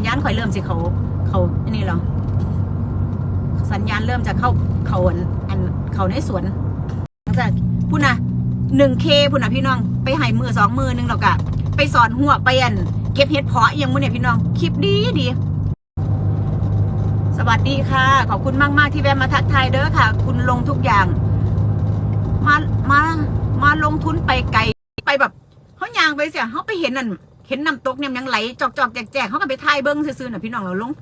ญญาณข่อยเริ่มสิเขาเขาอันนี้เหรอสัญญาณเริ่มจะเข้าเขาอันเขาในสวนหลังจากพูดนะหนึ่งเคพูดนะพี่น้อง ไปหายมือสองมือหนึงแล้วก็ไปสอนหัวไปอันเก็บเห็ดเพาะอหยังมือเนี่ยพี่น้องคลิปดีดีสวัสดีค่ะ ขอบคุณมากมากที่แวะมาทักทายเด้อค่ะ คุณลงทุกอย่าง มามามาลงทุนไปไกลไปแบบเขายางไปเสียเขาไปเห็นนั่น เห็นน้ำตกเนี่ยยังไหลจอกจอกแจกแจกเขาก็ไปถ่ายเบิ้งซื่อๆน่ะพี่น้องเราลง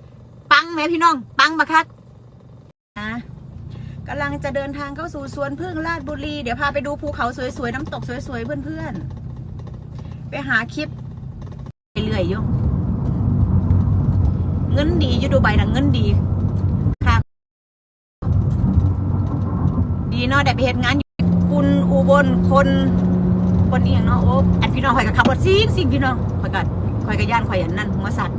ปังไหมพี่น้อง ปังมาคักนะกำลังจะเดินทางเข้าสู่สวนพึ่งลาดบุรี เดี๋ยวพาไปดูภูเขาสวยๆ น้ำตกสวยๆ เพื่อนๆ ไปหาคลิปไปเรื่อยยู่งเงินดีอยู่ดูใบนะเงินดีค่ะดีเนาะได้ไปเห็นงานอยู่คุณอุบลคน คนนี้อย่างเนาะโอ้อันพี่น้องข่อยกับขับรถซิ่งซิ่งพี่น้อง อยกับข่อยกับย่านข่อยอันนั่นหัวสัตว์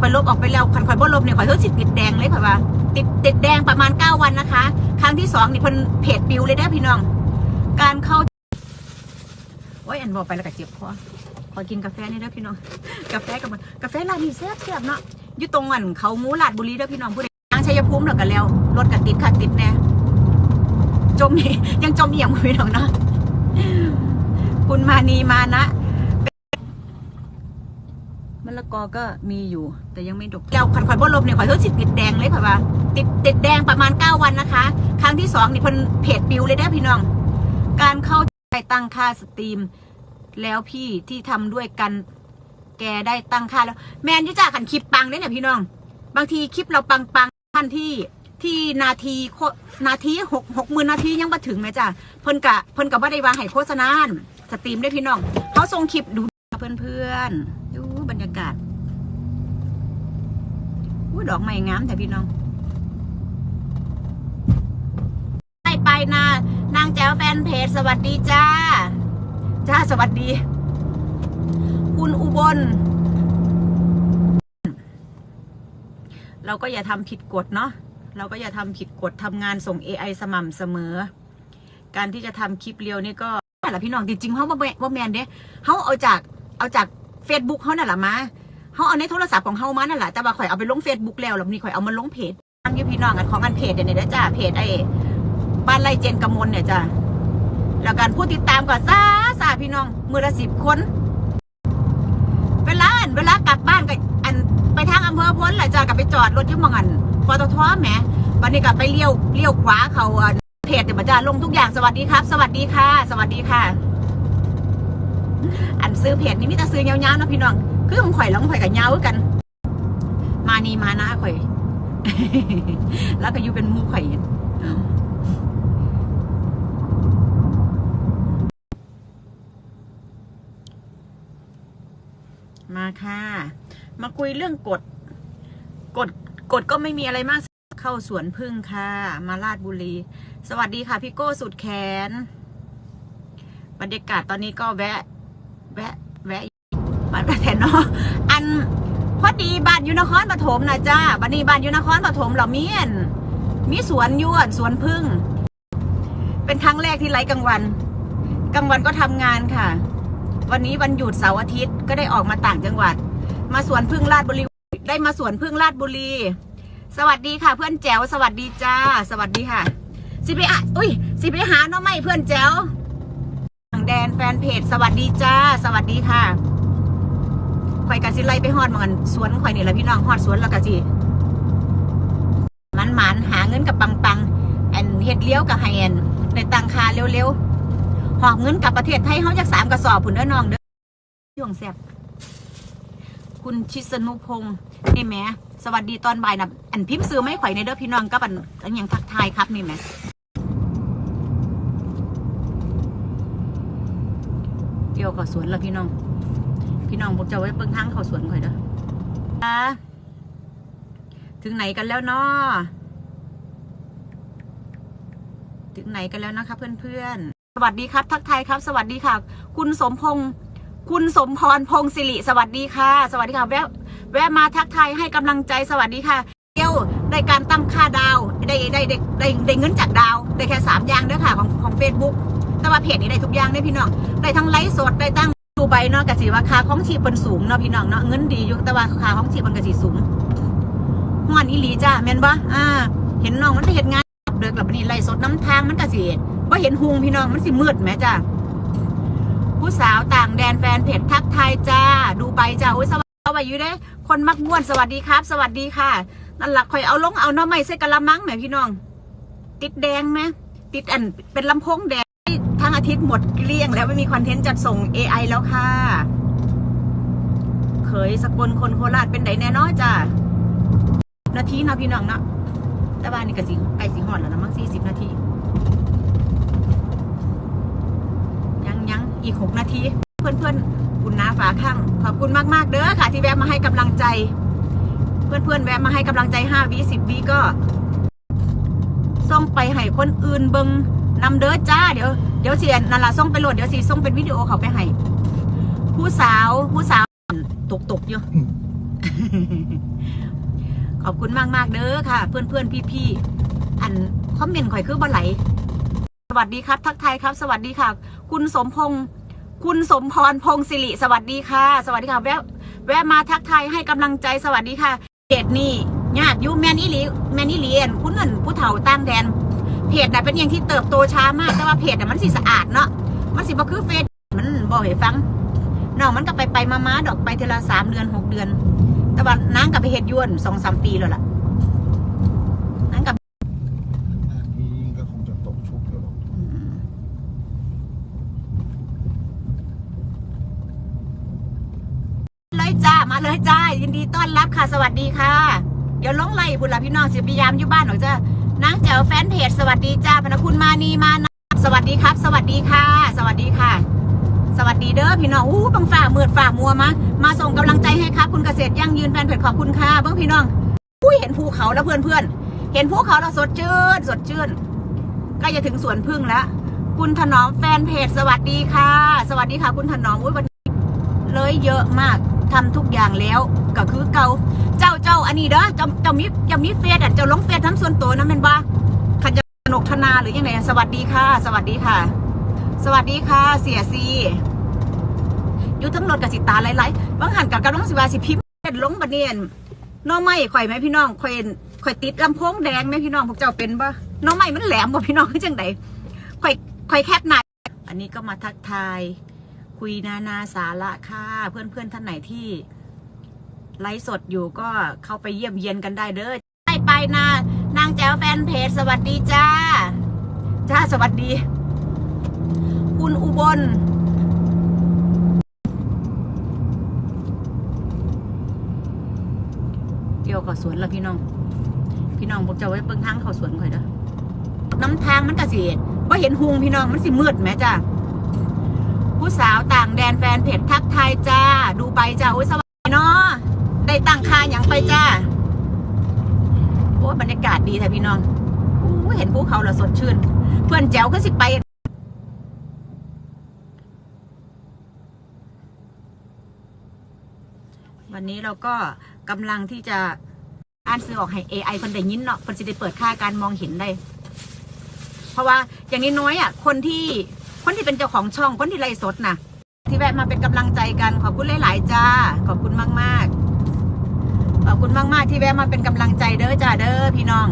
ข่อยลบออกไปแล้วคันข่อยบ่ลบเนี่ยข่อยเฮ้ยสิติดแดงเลยข่อยว่า ติดติดแดงประมาณเก้าวันนะคะ ครั้งที่สองนี่เพิ่นเพจปิวเลยได้อพี่น้อง การเข้าโอ้ยอันบอกไปแล้วก็เจ็บคอขอกินกาแฟนี่เด้อพี่น้อง กาแฟกับมันกาแฟร้านนี้แซ่บแซ่บๆเนาะอยู่ตรงอันเขางูลาดบุรีเด้อพี่น้องผู้ใดทางชัยภูมิแล้วก็แล้วรถก็ติดค่ะติดแน่จมนี่ยังจมเอี่ยมพี่น้องเนาะ คุณมานีมานะมะละกอก็มีอยู่ แต่ยังไม่ดกแล้วขันข่อยบ่ลบเนี่ยข่อยเฮ้ยสิติดแดงเลยค่ะว่าติดติดแดงประมาณเก้าวันนะคะ ครั้งที่สองนี่เพิ่นเพจปิวเลยได้พี่น้อง การเข้าใจตั้งค่าสตรีม แล้วพี่ที่ทำด้วยกันแกได้ตั้งค่าแล้ว แมนยุจ่าขันคลิปปังเนี่ยเนี่ยพี่น้อง บางทีคลิปเราปังปังๆท่านที่ที่นาทีโคนาทีหกหกหมื่นนาทียังมาถึงไหมจ้ะเพิ่นกะเพิ่นกะว่าได้วางให้โฆษณา สตรีมได้พี่น้องเขาส่งคลิปดูเพื่อนๆดูบรรยากาศอู้ดอกไม้งามแต่พี่น้องไปไปนานางแจ๋วแฟนเพจสวัสดีจ้า จ้าสวัสดี คุณอุบล เราก็อย่าทำผิดกฎเนาะเราก็อย่าทำผิดกฎทำงานส่ง AI สม่ำเสมอ การที่จะทำคลิปเรียวนี่ก็ นั่นแหละพี่น้องจริงๆเขาว่าแมว่แมนเด้เขาเอาจากเอาจาก Facebook เขานั่นแหละมาเขาเอาในโทรศัพท์ของเขามานั่นแหละแต่ว่าข่อยเอาไปลง Facebook แล้วแล้วนี่ข่อยเอามาลงเพจทางยี่พี่น้องกันของกันเพจเดี๋ยวนี้นะจ้าเพจไอ้บ้านไร่เจนกำมลเนี่ยจ้าแล้วการผู้ติดตามก็ซาซาพี่น้องมือละสิบคน เวลาเวลากลับบ้านก็อันไปทางอำเภอพ้นแหละจ้ะกลับไปจอดรถอยุ่มองอันปตทแหมวันนี้กลับไปเลี้ยวเลี้ยวขวาเขาอัน เพจเดี๋ยวมาจ้าลงทุกอย่างสวัสดีครับ สวัสดีค่ะ สวัสดีค่ะ อันซื้อเพจนี่มิแต่ซื้อยาๆนะพี่น้องคือของข่อยแล้วของข่อยกับยาวคือกัน มานี่มานะข่อย แล้วก็อยู่เป็นมูข่อยมาค่ะ มาคุยเรื่องกฎกฎกฎก็ไม่มีอะไรมาก เข้าสวนพึ่งค่ะ มาลาดบุรี สวัสดีค่ะพี่โก้สุดแขน บรรยากาศตอนนี้ก็แวะ แวะ แวะบ้านแทนเนาะอันพอดีบ้านยู่นครปฐมนะจ้าบันนี้บ้านยู่นครปฐมเราเมีอันมีสวนยวนสวนพึ่ง เป็นครั้งแรกที่ไลฟ์กลางวัน กลางวันก็ทำงานค่ะ วันนี้วันหยุดเสาร์อาทิตย์ก็ได้ออกมาต่างจังหวัด มาสวนพึ่งลาดบุรี ได้มาสวนพึ่งลาดบุรี สวัสดีค่ะเพื่อนแจ๋วสวัสดีจ้า สวัสดีค่ะ สิไปอะอุ้ยสิไปหาน้องไม่เพื่อนแจ๋วทางแดนแฟนเพจสวัสดีจ้า สวัสดีค่ะข่อยกะสิไล่ไปฮอดหมันสวนข่อยนี่แหละพี่น้องฮอดสวนแล้วกะสิมันหมันหาเงินกับปังปังๆอันเฮ็ดเลี้ยวกับไฮแอนในตังคาเร็วๆหอบเงินกับประเทศไทยเขาจากสามกระสอบผุนเด้อน้องเด้อช่วงแซ่บ คุณชิสนุพงศ์นี่แม่สวัสดีตอนบ่ายนะอันพิมพ์ซื้อไม่ข่อยในเด้อพี่น้องกับอันอันยังทักทายครับนี่แม่เดี๋ยวก็สวนแล้วพี่น้อง พี่น้องผมจะไว้เบิ่งทางเขาสวนข่อยเด้ออะถึงไหนกันแล้วเนาะถึงไหนกันแล้วนะคะเพื่อนๆสวัสดีครับ ทักทายครับ สวัสดีค่ะ คุณสมพงษ์ คุณสมพรพงศิริสวัสดีค่ะ สวัสดีค่ะแวะแวะมาทักทายให้กำลังใจสวัสดีค่ะเดียวได้การตั้งค่าดาวได้ได้ได้ได้ได้เงินจากดาว ได้แค่สามอย่างเด้อค่ะของของเฟซบุ๊กแต่ว่าเพจนี้ได้ทุกอย่างได้พี่น้องได้ทั้งไลฟ์สดได้ตั้งยูทูบไบเนาะกะสิว่าค่าของชีพเพิ่นสูงเนาะพี่น้องเนาะเงินดีอยู่แต่ว่าค่าของชีพมันกะสิสูงฮ้อนอีหลีจ้าแม่นบ่อ่า เห็นน้องมันไปเฮ็ดงานเดือกลับนี้ไล่สดน้ำทางมันกะสิบ่เห็นหุงพี่น้องมันสิมืดแหมจ้า ผู้สาวต่างแดนแฟนเพจทักทายจ้า ดูใบจ้าโอ้ยสวัสดีเอาไว้ยเด้คนมักม่วนสวัสดีครับ สวัสดีค่ะนั่นล่ะข่อยเอาลงเอาน้อไม้ใส่กะละมังแหมพี่น้อง ติดแดงไหมติดอันเป็นลำโพงแดงทั้งอาทิตย์หมดเกลี้ยง แล้วไม่มีคอนเทนต์จัดส่ง AI แล้วค่ะเคยสกลคนโคราชเป็นไดแน่นอนจ้านาทีนะพี่น้องเนาะแต่ว่านนี่ก็สิใกสิฮอดแล้วนะมั้งสี่สิบนาที ยังยัง อีกหกนาทีเพื่อนเพื่อนๆคุณน้าฝาข้างขอบคุณมากๆเด้อค่ะ ที่แวะมาให้กำลังใจเพื่อนเพื่อนๆแวะมาให้กำลังใจห้าวิสิบวิก็ส่งไปให้คนอื่นเบิงนำเด้อจ้าเดี๋ยวเดี๋ยวสินั่นล่ะส่งไปโหลดเดี๋ยวสิส่งเป็นวิดีโอเขาไปให้ผู้สาวผู้สาวตกตกๆอยู่ขอบคุณมากมากๆเด้อค่ะ เพื่อนเพื่อนพี่พี่ๆอันคอมเมนต์ข่อยคือบ่ไหล สวัสดีครับ ทักไทยครับ สวัสดีค่ะ คุณสมพงษ์คุณสมพรพงศิริสวัสดีค่ะ สวัสดีค่ะแวะแวะมาทักไทยให้กำลังใจสวัสดีค่ะเพจนี่ญาติยูแมนอีลีแมนอีหลีอันคุณเงินผู้เฒ่าตั้งแดนเพจน่ะเป็นอย่างที่เติบโตช้ามาก แต่ว่าเพจน่ะมันสิสะอาดเนาะมันสิบ่คือเฟซมันบอกให้ฟังน้องมันก็ไปไปมามาดอกไปเทละสามเดือนหกเดือน แต่ว่านางกับไปเฮ็ดยวนสองสามปีแล้วล่ะนางกับ แบบนี้ก็คงจะตกชุกอยู่หรอก เลยจ้ายินดีต้อนรับค่ะ สวัสดีค่ะ เดี๋ยวลงไล่บุญละพี่น้องสิพยายามอยู่บ้านหรอกจ้านางแจ๋วแฟนเพจสวัสดีจ้าพนักคุณมานีมานะสวัสดีครับ สวัสดีค่ะ สวัสดีค่ะ สวัสดีเด้อพี่น้องอู้บังฝ่ามืดฝ่ามัวมามาส่งกำลังใจให้ครับคุณเกษตรยั่งยืนแฟนเพจขอบคุณค่ะเบิ้งพี่น้องอุ้ยเห็นภูเขาแล้วเพื่อนเพื่อนเห็นภูเขาแล้วสดชื่นสดชื่นใกล้จะถึงสวนพึ่งแล้วคุณถนอมแฟนเพจสวัสดีค่ะ สวัสดีค่ะ คุณถนอมอุ้ยวันนี้เลยเยอะมาก ทำทุกอย่างแล้วก็คือเก่าเจ้าเจ้าอันนี้เด้อเจ้าเจ้ามีเจ้ามีเฟซอะเจ้าลงเฟซทั้งส่วนตัวนะแมันว่าขันจะสนุกธนาหรือยังไงสวัสดีค่ะ สวัสดีค่ะ สวัสดีค่ะ เสียซีอยู่ทั้งรถกับสิตาหลายๆบางหันกับกำลังสิบาสิพิมพ์เฮ็ดลงบันเนียนน้องไม้ข่อยไหมพี่น้องข่อยข่อยติดลำโพงแดงไหมพี่น้องพวกเจ้าเป็นปะน้องไม้มันแหลมบ่พี่น้องคือจังไดข่อยข่อยแคบหนาอันนี้ก็มาทักทาย คุยนานาสาระค่ะ เพื่อนเพื่อนท่านไหนที่ ไลฟ์สดอยู่ก็เข้าไปเยี่ยมเยียนกันได้เด้อไปไปนะ นางแจ๋วแฟนเพจสวัสดีจ้า จ้าสวัสดี คุณอุบลเกี่ยวกับสวนแล้วพี่น้อง พี่น้องบอกจะไว้เบิ่งทางเขาสวนข่อยเด้อน้ำทางมันกระเสีว่าเห็นหุงพี่น้องมันสิมืดไหมจ้า ผู้สาวต่างแดนแฟนเพจทักทายจ้า ดูไปจ้าโอ้ยสวัสดีเนาะได้ตั้งค่าอย่างไปจ้าโอ้ยบรรยากาศดีแท้พี่น้องโอ้เห็นภูเขาแล้วสดชื่น เพื่อนแจ๋วก็สิไปวันนี้เราก็กำลังที่จะอ่านซื้อออกให้ AI คนได้ยินเนาะคนจะได้เปิดค่าการมองเห็นได้ เพราะว่าอย่างนี้น้อยอะ คนที่ คนที่เป็นเจ้าของช่องคนที่ไลฟ์สดนะที่แวะมาเป็นกำลังใจกัน ขอบคุณหลาย ๆ จ้า ขอบคุณมากๆขอบคุณมากๆที่แวะมาเป็นกำลังใจเด้อจ้าเด้อพี่น้อง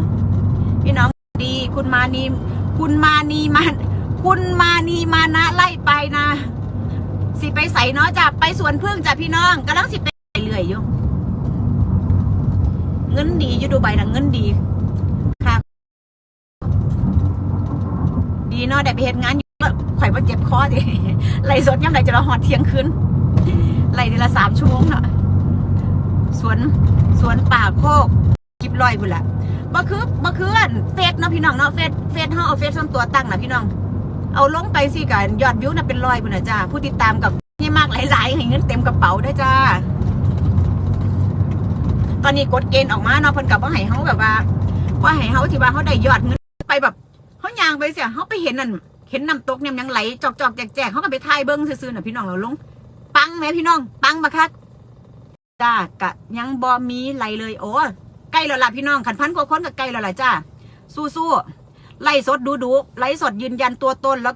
พี่น้องดี คุณมานีคุณมานีมาคุณมานีมานะไล่ไปนะ สิไปใส่เนาะจ้ะไปสวนพึ่งจ้ะพี่น้องกำลังสิไปเรื่อยอยู่เงินดีอยู่ดูใบนะเงินดีค่ะ ดีเนาะได้ไปเฮ็ดงานอยู่ ข่อยว่าเจ็บคอดิไล่สดย่ำไหนจะละหอดเที่ยงคืนไล่ทีละสามชั่วโมงเนาะสวนสวนป่าโคกจิบลอยบุนละบ่คือบ่คืออันเฟซเนาะพี่น้องเนาะเฟซเฟซเฮาเอาเฟซส่วนตัวตั้งนะพี่น้อง เอาลงไปสิกันยอดวิวน่ะเป็นร้อยพุ่นน่ะจ้าผู้ติดตามกับนี่มากหลายๆให้เงินเต็มกระเป๋าได้จ้า ตอนนี้กดเกณฑ์ออกมาเนาะเพิ่นกับว่าให้เฮาแบบว่าว่าให้เฮาที่ว่าเฮาได้ยอดเงินไปแบบเฮายางไปเสียเฮาไปเห็นนั่น เห็นน้ำตกเนี่ยยังไหลจอกจอกแจกแจกเขาก็ไปทายเบิ้งซื่อๆน่ะพี่น้องเราลง ปังไหมพี่น้อง ปังบักคักจ้ากะยังบอมีไหลเลย โอ้ใกล้แล้วล่ะพี่น้องขันพันกว่าคนกับใกล้แล้วล่ะจ้าสู้ๆไล่สดดูดูไล่สดยืนยันตัวตนแล้ว